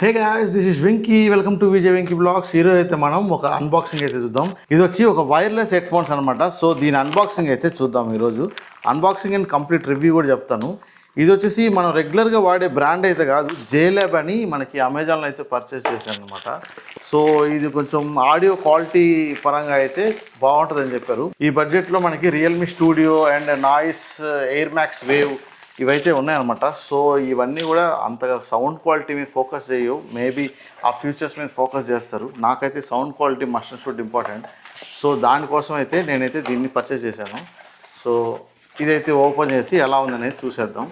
Hey guys this is Venky welcome to Vijay Venky blogs ఈరోజు అయితే మనం ఒక అన్బాక్సింగ్ అయితే చూద్దాం. ఇది వచ్చి ఒక వైర్లెస్ హెడ్ ఫోన్స్ అనమాట సో దీని అన్బాక్సింగ్ అయితే చూద్దాం ఈరోజు. అన్బాక్సింగ్ అండ్ కంప్లీట్ రివ్యూ కూడా చెప్తాను. ఇది వచ్చేసి మనం రెగ్యులర్గా వాడే బ్రాండ్ అయితే కాదు. జేలాబ్ అని మనకి అమెజాన్లో అయితే పర్చేస్ చేశాను అనమాట సో ఇది కొంచెం ఆడియో క్వాలిటీ పరంగా అయితే బాగుంటుందని చెప్పారు. ఈ బడ్జెట్లో మనకి Realme studio and noise air max wave ఇవైతే ఉన్నాయన్నమాట. సో ఇవన్నీ కూడా అంతగా సౌండ్ క్వాలిటీ మీద ఫోకస్ చేయవు. మేబీ ఆ ఫ్యూచర్స్ మీద ఫోకస్ చేస్తారు. నాకైతే sound quality must and should important so దానికోసం అయితే నేనైతే దీన్ని పర్చేస్ చేశాను. సో ఇదైతే ఓపెన్ చేసి ఎలా ఉందనేది చూసేద్దాం.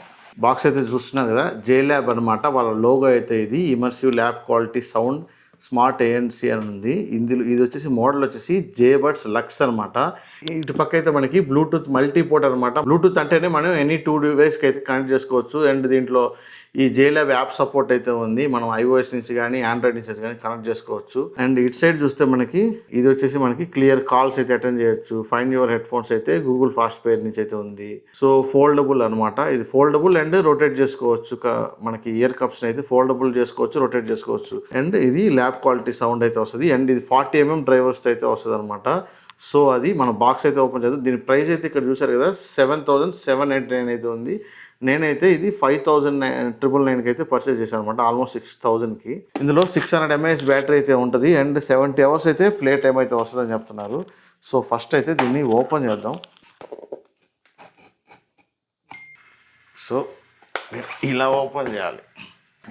బాక్స్ అయితే చూస్తున్నారు కదా జే ల్యాబ్ అనమాట వాళ్ళ లోగో అయితే ఇది. Immersive lab quality sound smart ANC అని ఉంది. ఇందులో ఇది వచ్చేసి మోడల్ వచ్చేసి జే లక్స్ అనమాట ఇటు పక్క అయితే మనకి బ్లూటూత్ మల్టీ పోర్ట్ అనమాట బ్లూటూత్ అంటేనే మనం ఎనీ టూ డివైస్కి అయితే కనెక్ట్ చేసుకోవచ్చు. అండ్ దీంట్లో ఈ జే యాప్ సపోర్ట్ అయితే ఉంది. మనం ఐఓఎస్ నుంచి కానీ ఆండ్రాయిడ్ నుంచి కానీ కనెక్ట్ చేసుకోవచ్చు. అండ్ ఇటు సైడ్ చూస్తే మనకి ఇది వచ్చేసి మనకి క్లియర్ కాల్స్ అయితే అటెండ్ చేయొచ్చు. ఫైన్ యువర్ హెడ్ ఫోన్స్ అయితే గూగుల్ ఫాస్ట్ పేర్ నుంచి అయితే ఉంది. సో ఫోల్డబుల్ అనమాట ఇది ఫోల్డబుల్ అండ్ రొటేట్ చేసుకోవచ్చు. మనకి ఇయర్ కప్స్ అయితే ఫోల్డబుల్ చేసుకోవచ్చు రొటేట్ చేసుకోవచ్చు. అండ్ ఇది ల్యాబ్ క్వాలిటీ సౌండ్ అయితే వస్తుంది. అండ్ ఇది ఫార్టీ ఎంఎం డ్రైవర్స్ అయితే వస్తుంది అనమాట సో అది మన బాక్స్ అయితే ఓపెన్ చేద్దాం. దీని ప్రైస్ అయితే ఇక్కడ చూసారు కదా seven thousand seven eight nine అయితే ఉంది. నేనైతే ఇది ఫైవ్ థౌసండ్ నైన్ ట్రిపుల్ నైన్కి అయితే పర్చేస్ చేశాను అనమాట ఆల్మోస్ట్ సిక్స్ థౌజండ్కి ఇందులో సిక్స్ హండ్రెడ్ ఎంఏహెచ్ బ్యాటరీ అయితే ఉంటుంది. అండ్ సెవెంటీ అవర్స్ అయితే ప్లే టైం అయితే వస్తుందని చెప్తున్నారు. సో ఫస్ట్ అయితే దీన్ని ఓపెన్ చేద్దాం. సో ఇలా ఓపెన్ చేయాలి.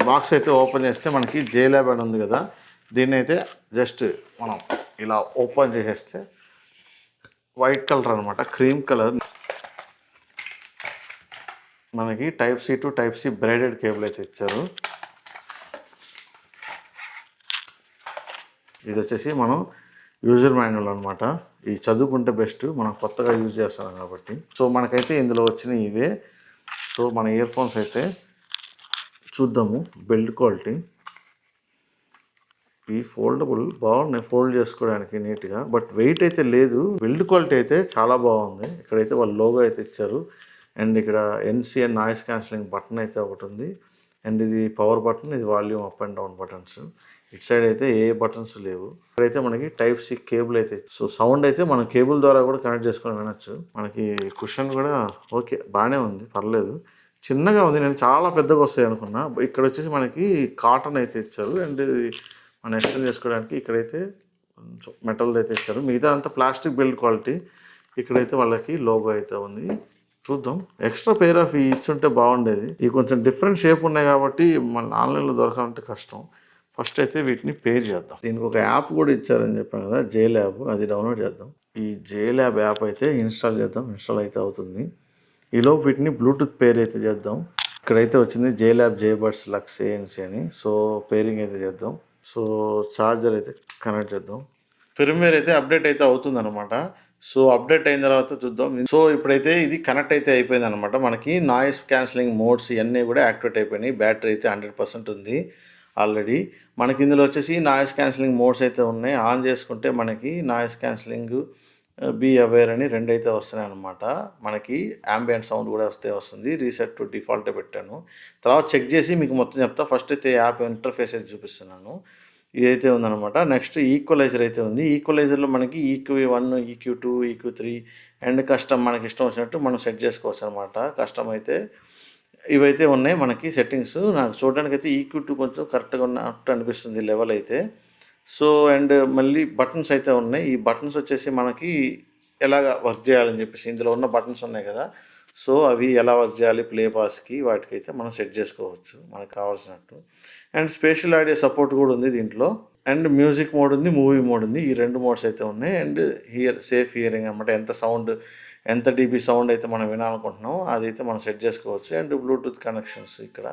బాక్స్ అయితే ఓపెన్ చేస్తే మనకి జే ల్యాబ్ అని ఉంది కదా దీన్ని అయితే జస్ట్ మనం ఇలా ఓపెన్ చేసేస్తే వైట్ కలర్ అనమాట క్రీమ్ కలర్. మనకి type C to type C braided cable అయితే ఇచ్చారు. ఇది వచ్చేసి మనం యూజర్ మాన్యువల్ అనమాట ఇది చదువుకుంటే బెస్ట్ మనం కొత్తగా యూజ్ చేస్తాం కాబట్టి. సో మనకైతే ఇందులో వచ్చిన ఇవే. సో మన ఇయర్ ఫోన్స్ అయితే చూద్దాము బిల్డ్ క్వాలిటీ. ఈ ఫోల్డబుల్ బాగున్నాయి. ఫోల్డ్ చేసుకోవడానికి నీట్గా. బట్ వెయిట్ అయితే లేదు. బిల్డ్ క్వాలిటీ అయితే చాలా బాగుంది. ఇక్కడైతే వాళ్ళు లోగో అయితే ఇచ్చారు. అండ్ ఇక్కడ ఎన్సిఎన్ నాయిస్ క్యాన్సిలింగ్ బటన్ అయితే ఒకటి ఉంది. అండ్ ఇది పవర్ బటన్ ఇది volume up and down buttons ఇటు సైడ్ అయితే ఏ బటన్స్ లేవు. ఇక్కడైతే మనకి టైప్ సి కేబుల్ అయితే సో సౌండ్ అయితే మనం కేబుల్ ద్వారా కూడా కనెక్ట్ చేసుకొని వినొచ్చు. మనకి కుషన్ కూడా ఓకే బాగానే ఉంది. పర్లేదు. చిన్నగా ఉంది. నేను చాలా పెద్దగా వస్తాయి అనుకున్నా. ఇక్కడ వచ్చేసి మనకి కాటన్ అయితే ఇచ్చారు. అండ్ మనం ఎక్స్చేంజ్ చేసుకోవడానికి ఇక్కడైతే కొంచెం మెటల్ది అయితే ఇచ్చారు. మిగతా అంతా ప్లాస్టిక్ బిల్డ్ క్వాలిటీ ఇక్కడైతే వాళ్ళకి లోగో అయితే ఉంది. చూద్దాం. ఎక్స్ట్రా పేర్ ఆఫ్ ఇచ్చుంటే బాగుండేది. ఇవి కొంచెం డిఫరెంట్ షేప్ ఉన్నాయి కాబట్టి మన ఆన్లైన్లో దొరకాలంటే కష్టం. ఫస్ట్ అయితే వీటిని పేర్ చేద్దాం. దీనికి ఒక యాప్ కూడా ఇచ్చారని చెప్పాను కదా జే ల్యాబ్ అది డౌన్లోడ్ చేద్దాం. ఈ జే ల్యాబ్ యాప్ అయితే ఇన్స్టాల్ చేద్దాం. ఇన్స్టాల్ అయితే అవుతుంది. ఈలోపు వీటిని బ్లూటూత్ పేర్ అయితే చేద్దాం. ఇక్కడైతే వచ్చింది J lab J birds lux ANC అని. సో పేరింగ్ అయితే చేద్దాం. సో ఛార్జర్ అయితే కనెక్ట్ చేద్దాం. ఫిర్మ్వేర్ అయితే అప్డేట్ అయితే అవుతుంది అనమాట సో అప్డేట్ అయిన తర్వాత చూద్దాం. సో ఇప్పుడైతే ఇది కనెక్ట్ అయితే అయిపోయింది అనమాట మనకి నాయిస్ క్యాన్సిలింగ్ మోడ్స్ ఇవన్నీ కూడా యాక్టివేట్ అయిపోయినాయి. బ్యాటరీ అయితే హండ్రెడ్ పర్సెంట్ ఉంది ఆల్రెడీ. మనకి ఇందులో వచ్చేసి నాయిస్ క్యాన్సిలింగ్ మోడ్స్ అయితే ఉన్నాయి. ఆన్ చేసుకుంటే మనకి నాయిస్ క్యాన్సిలింగ్ బీ అవేర్ అని రెండు అయితే వస్తున్నాయి అనమాట మనకి అంబియంట్ సౌండ్ కూడా వస్తే వస్తుంది. రీసెట్ టు డిఫాల్ట్ పెట్టాను. తర్వాత చెక్ చేసి మీకు మొత్తం చెప్తా. ఫస్ట్ అయితే యాప్ ఇంటర్ఫేస్ అయితే చూపిస్తున్నాను. ఇదైతే ఉందన్నమాట. నెక్స్ట్ ఈక్వలైజర్ అయితే ఉంది. ఈక్వలైజర్లో మనకి EQ one EQ two EQ three and custom మనకి ఇష్టం వచ్చినట్టు మనం సెట్ చేసుకోవచ్చు అనమాట కస్టమ్ అయితే ఇవైతే ఉన్నాయి మనకి సెట్టింగ్స్ నాకు చూడడానికి అయితే ఈక్యూ టూ కొంచెం కరెక్ట్గా ఉన్నట్టు అనిపిస్తుంది లెవెల్ అయితే. సో అండ్ మళ్ళీ బటన్స్ అయితే ఉన్నాయి. ఈ బటన్స్ వచ్చేసి మనకి ఎలాగ వర్క్ చేయాలని చెప్పేసి ఇందులో ఉన్న బటన్స్ ఉన్నాయి కదా. సో అవి ఎలా వర్క్ చేయాలి ప్లే పాస్కి వాటికైతే మనం సెట్ చేసుకోవచ్చు. మనకు కావాల్సినట్టు. అండ్ స్పెషల్ ఆడియో సపోర్ట్ కూడా ఉంది దీంట్లో. అండ్ మ్యూజిక్ మోడ్ ఉంది మూవీ మోడ్ ఉంది. ఈ రెండు మోడ్స్ అయితే ఉన్నాయి. అండ్ హియర్ సేఫ్ హియరింగ్ అనమాట ఎంత సౌండ్ ఎంత డీబీ సౌండ్ అయితే మనం వినాలనుకుంటున్నామో అదైతే మనం సెట్ చేసుకోవచ్చు. అండ్ బ్లూటూత్ కనెక్షన్స్ ఇక్కడ.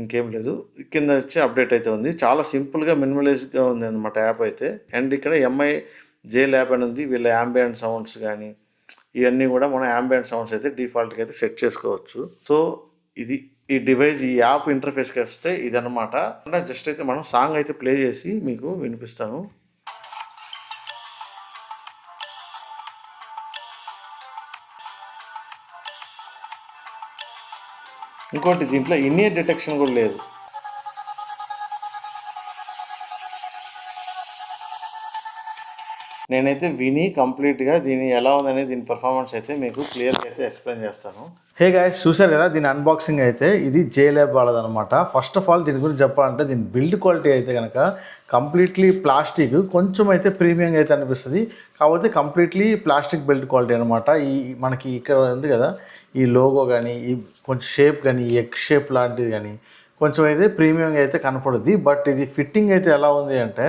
ఇంకేం లేదు. కింద వచ్చి అప్డేట్ అయితే ఉంది. చాలా సింపుల్గా మినిమలైజ్గా ఉంది అనమాట యాప్ అయితే. అండ్ ఇక్కడ ఎంఐ జే ల్యాబ్ అని ఉంది. వీళ్ళ యాంబియంట్ సౌండ్స్ కానీ ఇవన్నీ కూడా మనం యాంబియంట్ సౌండ్స్ అయితే డిఫాల్ట్గా అయితే సెట్ చేసుకోవచ్చు. సో ఇది ఈ డివైస్ ఈ యాప్ ఇంటర్ఫేస్కి వస్తే ఇదనమాట జస్ట్ అయితే మనం సాంగ్ అయితే ప్లే చేసి మీకు వినిపిస్తాను. ఇంకోటి దీంట్లో ఇన్నియర్ డిటెక్షన్ కూడా లేదు. నేనైతే విని కంప్లీట్గా దీని ఎలా ఉందనే దీని పర్ఫార్మెన్స్ అయితే మీకు క్లియర్గా అయితే ఎక్స్ప్లెయిన్ చేస్తాను. హే గాయస్ చూసారు కదా? దీని అన్బాక్సింగ్ అయితే ఇది జే ల్యాబ్ వాళ్ళదనమాట ఫస్ట్ ఆఫ్ ఆల్ దీని గురించి చెప్పాలంటే దీని బిల్డ్ క్వాలిటీ అయితే కనుక కంప్లీట్లీ ప్లాస్టిక్ కొంచెం అయితే ప్రీమియంగా అయితే అనిపిస్తుంది. కాకపోతే కంప్లీట్లీ ప్లాస్టిక్ బిల్డ్ క్వాలిటీ అనమాట ఈ మనకి ఇక్కడ ఉంది కదా? ఈ లోగో కానీ ఈ కొంచెం షేప్ కానీ ఎగ్ షేప్ లాంటిది కానీ కొంచెం అయితే ప్రీమియంగా అయితే కనపడుద్ది. బట్ ఇది ఫిట్టింగ్ అయితే ఎలా ఉంది అంటే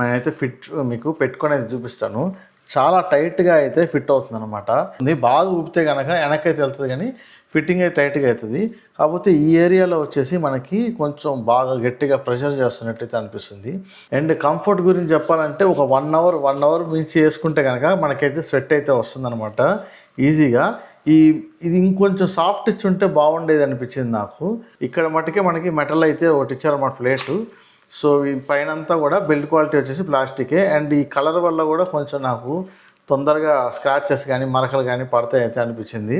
నేనైతే ఫిట్ మీకు పెట్టుకొని అయితే చూపిస్తాను. చాలా టైట్గా అయితే ఫిట్ అవుతుంది అనమాట ఇది బాగా ఊపితే కనుక వెనకైతే వెళ్తుంది కానీ ఫిట్టింగ్ అయితే టైట్గా అవుతుంది. కాకపోతే ఈ ఏరియాలో వచ్చేసి మనకి కొంచెం బాగా గట్టిగా ప్రెషర్ చేస్తున్నట్టయితే అనిపిస్తుంది. అండ్ కంఫర్ట్ గురించి చెప్పాలంటే ఒక వన్ అవర్ వన్ అవర్ మించి వేసుకుంటే కనుక మనకైతే స్వెట్ అయితే వస్తుందన్నమాట. ఈజీగా. ఈ ఇది ఇంకొంచెం సాఫ్ట్ ఇచ్చి ఉంటే బాగుండేది అనిపించింది నాకు. ఇక్కడ మటుకే మనకి మెటల్ అయితే ఒకటి ఇచ్చారన్నమాట ప్లేటు. సో ఈ పైన అంతా కూడా బిల్డ్ క్వాలిటీ వచ్చేసి ప్లాస్టికే. అండ్ ఈ కలర్ వల్ల కూడా కొంచెం నాకు తొందరగా స్క్రాచెస్ కానీ మరకలు కానీ పడతాయి అయితే అనిపించింది.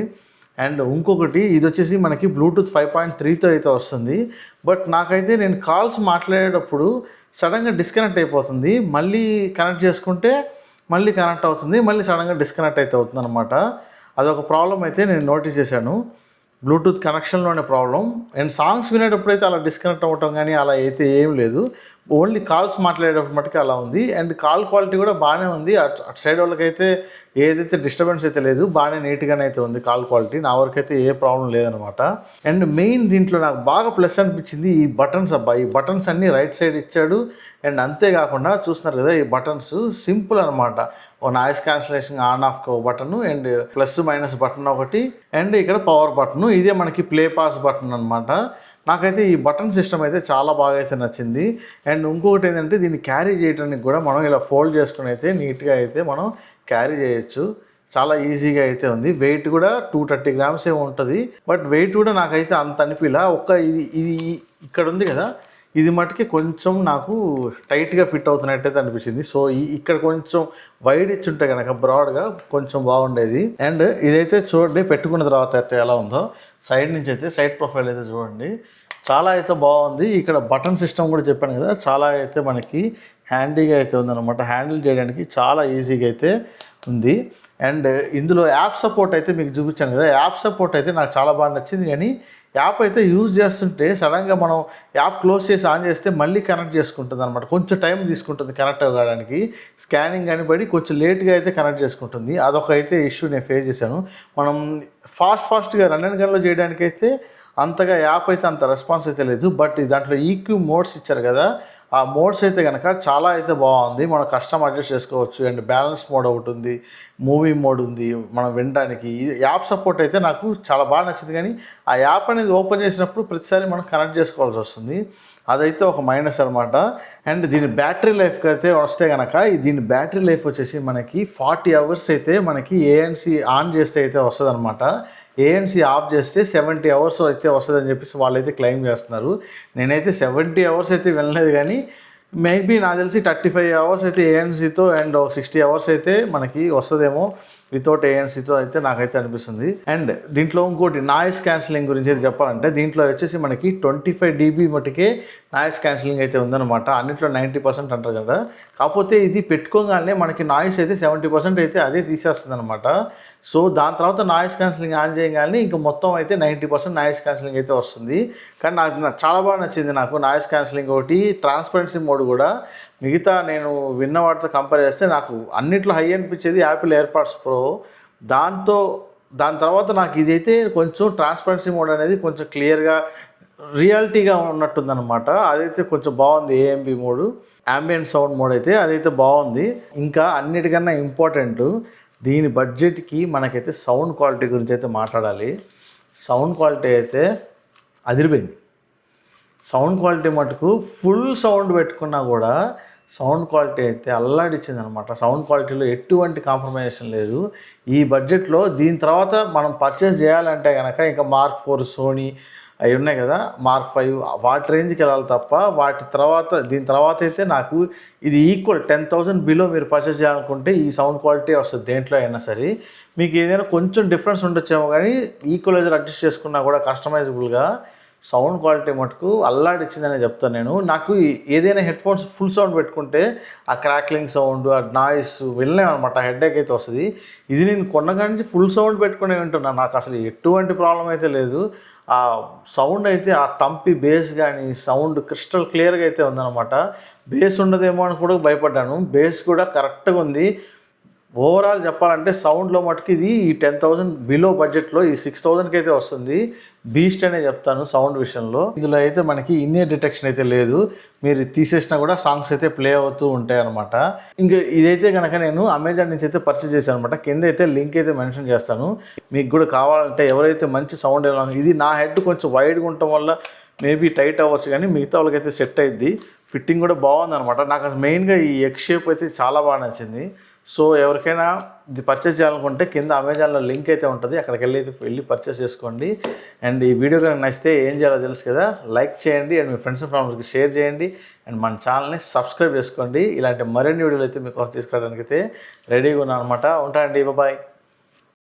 అండ్ ఇంకొకటి ఇది వచ్చేసి మనకి బ్లూటూత్ ఫైవ్ పాయింట్ త్రీతో అయితే వస్తుంది. బట్ నాకైతే నేను కాల్స్ మాట్లాడేటప్పుడు సడన్గా డిస్కనెక్ట్ అయిపోతుంది. మళ్ళీ కనెక్ట్ చేసుకుంటే మళ్ళీ కనెక్ట్ అవుతుంది. మళ్ళీ సడన్గా డిస్కనెక్ట్ అయితే అవుతుంది అనమాట అదొక ప్రాబ్లం అయితే నేను నోటీస్ చేశాను. బ్లూటూత్ కనెక్షన్లోనే ప్రాబ్లం. అండ్ సాంగ్స్ వినేటప్పుడు అయితే అలా డిస్కనెక్ట్ అవ్వటం కానీ అలా అయితే ఏం లేదు. ఓన్లీ కాల్స్ మాట్లాడేటప్పుడు మటుకు అలా ఉంది. అండ్ కాల్ క్వాలిటీ కూడా బాగానే ఉంది. అటు అటు సైడ్ వాళ్ళకైతే ఏదైతే డిస్టర్బెన్స్ అయితే లేదు బాగానే నీట్గానే అయితే ఉంది కాల్ క్వాలిటీ. నా వరకు అయితే ఏ ప్రాబ్లం లేదనమాట అండ్ మెయిన్ దీంట్లో నాకు బాగా ప్లస్ అనిపించింది ఈ బటన్స్ అబ్బా. ఈ బటన్స్ అన్నీ రైట్ సైడ్ ఇచ్చాడు. అండ్ అంతేకాకుండా చూస్తున్నారు కదా ఈ బటన్స్ సింపుల్ అనమాట ఓ noise cancellation on off button and plus minus button ఒకటి అండ్ ఇక్కడ పవర్ బటన్. ఇదే మనకి ప్లే పాస్ బటన్ అనమాట నాకైతే ఈ బటన్ సిస్టమ్ అయితే చాలా బాగా అయితే నచ్చింది. అండ్ ఇంకొకటి ఏంటంటే దీన్ని క్యారీ చేయడానికి కూడా మనం ఇలా ఫోల్డ్ చేసుకుని అయితే నీట్గా అయితే మనం క్యారీ చేయొచ్చు. చాలా ఈజీగా అయితే ఉంది. వెయిట్ కూడా టూ థర్టీ గ్రామ్స్ ఏ ఉంటుంది. బట్ వెయిట్ కూడా నాకైతే అంత అనిపిలా. ఒక్క ఇది ఇది ఇక్కడ ఉంది కదా ఇది మటుకి కొంచెం నాకు టైట్గా ఫిట్ అవుతున్నట్టయితే అనిపించింది. సో ఈ ఇక్కడ కొంచెం వైడ్ ఇచ్చి ఉంటే కనుక బ్రాడ్గా కొంచెం బాగుండేది. అండ్ ఇదైతే చూడండి పెట్టుకున్న తర్వాత అయితే ఎలా ఉందో. సైడ్ నుంచి అయితే సైడ్ ప్రొఫైల్ అయితే చూడండి. చాలా అయితే బాగుంది. ఇక్కడ బటన్ సిస్టమ్ కూడా చెప్పాను కదా చాలా అయితే మనకి హ్యాండీగా అయితే ఉందన్నమాట. హ్యాండిల్ చేయడానికి చాలా ఈజీగా అయితే ఉంది. అండ్ ఇందులో యాప్ సపోర్ట్ అయితే మీకు చూపించాను కదా యాప్ సపోర్ట్ అయితే నాకు చాలా బాగా నచ్చింది. కానీ యాప్ అయితే యూజ్ చేస్తుంటే సడన్గా మనం యాప్ క్లోజ్ చేసి ఆన్ చేస్తే మళ్ళీ కనెక్ట్ చేసుకుంటుంది అనమాట కొంచెం టైం తీసుకుంటుంది కనెక్ట్ అవ్వడానికి. స్కానింగ్ అని కొంచెం లేట్గా అయితే కనెక్ట్ చేసుకుంటుంది. అదొక అయితే ఇష్యూ నేను ఫేస్ చేశాను. మనం ఫాస్ట్ ఫాస్ట్గా రన్ అండ్ గన్లో చేయడానికైతే అంతగా యాప్ అయితే అంత రెస్పాన్స్ అయితే లేదు. బట్ దాంట్లో ఈక్యూ మోడ్స్ ఇచ్చారు కదా ఆ మోడ్స్ అయితే కనుక చాలా అయితే బాగుంది. మనం కష్టం అడ్జస్ట్ చేసుకోవచ్చు. అండ్ బ్యాలెన్స్ మోడ్ ఒకటి ఉంది. మూవీ మోడ్ ఉంది. మనం వినడానికి. ఈ యాప్ సపోర్ట్ అయితే నాకు చాలా బాగా నచ్చింది. కానీ ఆ యాప్ అనేది ఓపెన్ చేసినప్పుడు ప్రతిసారి మనం కనెక్ట్ చేసుకోవాల్సి వస్తుంది. అదైతే ఒక మైనస్ అనమాట అండ్ దీని బ్యాటరీ లైఫ్కి అయితే వస్తే కనుక దీని బ్యాటరీ లైఫ్ వచ్చేసి మనకి ఫార్టీ అవర్స్ అయితే మనకి ఏఎన్సి ఆన్ చేస్తే అయితే వస్తుంది అనమాట ఏఎన్సీ ఆఫ్ చేస్తే సెవెంటీ అవర్స్ అయితే వస్తుందని చెప్పేసి వాళ్ళైతే క్లెయిమ్ చేస్తున్నారు. నేనైతే సెవెంటీ అవర్స్ అయితే వెళ్ళలేదు కానీ మేబీ నాకు తెలిసి థర్టీ ఫైవ్ అవర్స్ అయితే ఏఎన్సీతో అండ్ సిక్స్టీ అవర్స్ అయితే మనకి వస్తుందేమో వితౌట్ ఏఎన్సీతో అయితే నాకైతే అనిపిస్తుంది. అండ్ దీంట్లో ఇంకోటి నాయిస్ క్యాన్సిలింగ్ గురించి అయితే చెప్పాలంటే దీంట్లో వచ్చేసి మనకి ట్వంటీ ఫైవ్ డీబీ మటుకే నాయిస్ క్యాన్సిలింగ్ అయితే ఉందన్నమాట. అన్నింటిలో నైంటీ పర్సెంట్ అంటారు కదా. కాకపోతే ఇది పెట్టుకోగానే మనకి నాయిస్ అయితే సెవెంటీ పర్సెంట్ అయితే అదే తీసేస్తుంది అనమాట సో దాని తర్వాత నాయిస్ క్యాన్సిలింగ్ ఆన్ చేయగానే ఇంకా మొత్తం అయితే నైంటీ పర్సెంట్ నాయిస్ క్యాన్సిలింగ్ అయితే వస్తుంది. కానీ నాకు నాకు చాలా బాగా నచ్చింది నాకు నాయిస్ క్యాన్సిలింగ్ ఒకటి. ట్రాన్స్పరెన్సీ మోడ్ కూడా. మిగతా నేను విన్న వాటితో కంపేర్ చేస్తే నాకు అన్నిట్లో హై అనిపించేది యాపిల్ ఎయిర్పాడ్స్ ప్రో. దాంతో దాని తర్వాత నాకు ఇదైతే కొంచెం ట్రాన్స్పరెన్సీ మోడ్ అనేది కొంచెం క్లియర్గా రియాలిటీగా ఉన్నట్టుందనమాట అదైతే కొంచెం బాగుంది AMB mode. Ambient sound mode అయితే అదైతే బాగుంది. ఇంకా అన్నిటికన్నా ఇంపార్టెంట్ దీని బడ్జెట్కి మనకైతే సౌండ్ క్వాలిటీ గురించి అయితే మాట్లాడాలి. సౌండ్ క్వాలిటీ అయితే అదిరిపోయింది. సౌండ్ క్వాలిటీ మటుకు ఫుల్ సౌండ్ పెట్టుకున్నా కూడా సౌండ్ క్వాలిటీ అయితే అల్లాడిచ్చింది అనమాట సౌండ్ క్వాలిటీలో ఎటువంటి కాంప్రమైజేషన్ లేదు. ఈ బడ్జెట్లో దీని తర్వాత మనం పర్చేస్ చేయాలంటే కనుక ఇంకా మార్క్ ఫోర్ సోనీ అవి ఉన్నాయి కదా మార్క్ ఫైవ్ వాటి రేంజ్కి వెళ్ళాలి తప్ప వాటి తర్వాత దీని తర్వాత అయితే నాకు ఇది ఈక్వల్ టెన్ థౌజండ్ బిలో మీరు పర్చేస్ చేయాలనుకుంటే ఈ సౌండ్ క్వాలిటీ వస్తుంది దేంట్లో అయినా సరే. మీకు ఏదైనా కొంచెం డిఫరెన్స్ ఉండొచ్చేమో కానీ ఈక్వలైజర్ అడ్జస్ట్ చేసుకున్నా కూడా కస్టమైజబుల్గా సౌండ్ క్వాలిటీ మటుకు అల్లాడిచ్చిందని చెప్తాను నేను. నాకు ఏదైనా హెడ్ ఫోన్స్ ఫుల్ సౌండ్ పెట్టుకుంటే ఆ క్రాక్లింగ్ సౌండ్ ఆ నాయిస్ వెళ్ళలేమన్నమాట. హెడ్ఏక్ అయితే వస్తుంది. ఇది నేను కొన్నగా నుంచి ఫుల్ సౌండ్ పెట్టుకునే వింటున్నాను నాకు అసలు ఎటువంటి ప్రాబ్లం అయితే లేదు. ఆ సౌండ్ అయితే ఆ తంపి బేస్ కానీ సౌండ్ క్రిస్టల్ క్లియర్గా అయితే ఉందన్నమాట. బేస్ ఉండదేమో అని కూడా భయపడ్డాను. బేస్ కూడా కరెక్ట్గా ఉంది. ఓవరాల్ చెప్పాలంటే సౌండ్లో మటుకు ఇది ఈ టెన్ థౌజండ్ బిలో బడ్జెట్లో ఈ సిక్స్ థౌజండ్కి అయితే వస్తుంది. బీస్ట్ అనే చెప్తాను సౌండ్ విషయంలో. ఇందులో అయితే మనకి ఇన్నియర్ డిటెక్షన్ అయితే లేదు. మీరు తీసేసినా కూడా సాంగ్స్ అయితే ప్లే అవుతూ ఉంటాయి అనమాట ఇంకా ఇదైతే కనుక నేను అమెజాన్ నుంచి అయితే పర్చేస్ చేశాను అనమాట కింద అయితే లింక్ అయితే మెన్షన్ చేస్తాను. మీకు కూడా కావాలంటే ఎవరైతే మంచి సౌండ్ ఎలా ఇది నా హెడ్ కొంచెం వైడ్గా ఉండటం వల్ల మేబీ టైట్ అవ్వచ్చు కానీ మిగతా వాళ్ళకైతే సెట్ అయింది ఫిట్టింగ్ కూడా బాగుంది అనమాట నాకు మెయిన్గా ఈ ఎగ్ షేప్ అయితే చాలా బాగా నచ్చింది. సో ఎవరికైనా ఇది పర్చేస్ చేయాలనుకుంటే కింద అమెజాన్లో లింక్ అయితే ఉంటుంది. అక్కడికి వెళ్ళి అయితే వెళ్ళి పర్చేస్ చేసుకోండి. అండ్ ఈ వీడియో కనుక నచ్చితే ఏం చేయాలో తెలుసు కదా? లైక్ చేయండి అండ్ మీ ఫ్రెండ్స్ అండ్ ఫ్యామిలీకి షేర్ చేయండి. అండ్ మన ఛానల్ని సబ్స్క్రైబ్ చేసుకోండి. ఇలాంటి మరిన్ని వీడియోలు అయితే మీకు తీసుకురావడానికి అయితే రెడీగా ఉన్నాను అనమాట ఉంటానండి. బాయ్